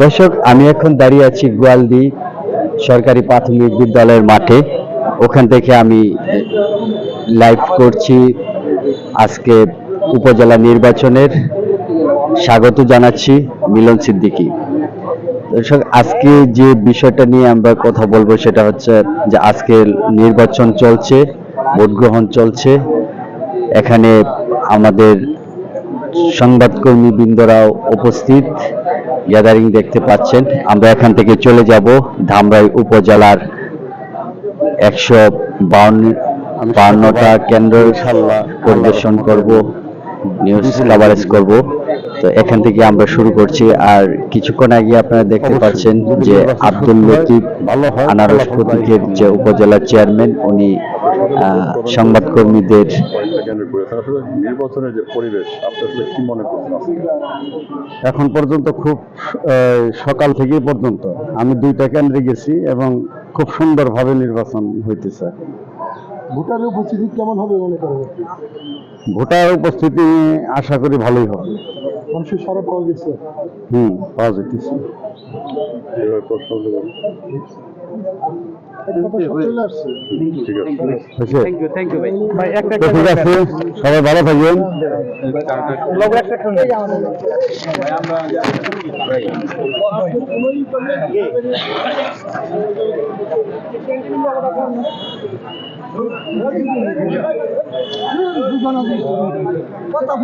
দর্শক, আমি এখন দাঁড়িয়ে আছি গোয়ালদি সরকারি প্রাথমিক বিদ্যালয়ের মাঠে। ওখান থেকে আমি লাইভ করছি আজকে উপজেলা নির্বাচনের। স্বাগত জানাচ্ছি মিলন সিদ্দিকী। দর্শক, আজকে যে বিষয়টা নিয়ে আমরা কথা বলব সেটা হচ্ছে যে আজকে নির্বাচন চলছে ভোট গ্রহণ চলছে। এখানে আমাদের সংবাদকর্মী বৃন্দরাও উপস্থিত। গ্যাদারিং দেখতে পাচ্ছেন। আমরা এখান থেকে চলে যাব ধামরাই উপজেলার একশো বাউন্ন বাউন্নটা কেন্দ্র পরিবেশন করব নিউজ কাভারেজ করব। তো এখান থেকে আমরা শুরু করছি। আর কিছুক্ষণ আগে আপনারা দেখতে পাচ্ছেন যে আব্দুল লতিফ আনারস প্রতীকের যে উপজেলা চেয়ারম্যান উনি সংবাদকর্মীদের নির্বাচনের যে পরিবেশ কি মনে এখন পর্যন্ত খুব সকাল থেকে পর্যন্ত আমি দুইটা কেন্দ্রে গেছি এবং খুব সুন্দরভাবে নির্বাচন হইতেছে। ভোটারের উপস্থিতি কেমন হবে মনে করেন ভোটার উপস্থিতি আশা করি ভালোই হবে। মানুষের সারা পাওয়া গেছে। হুম পাওয়া যেতেছে সবাই ভালো থাকবেন। কথা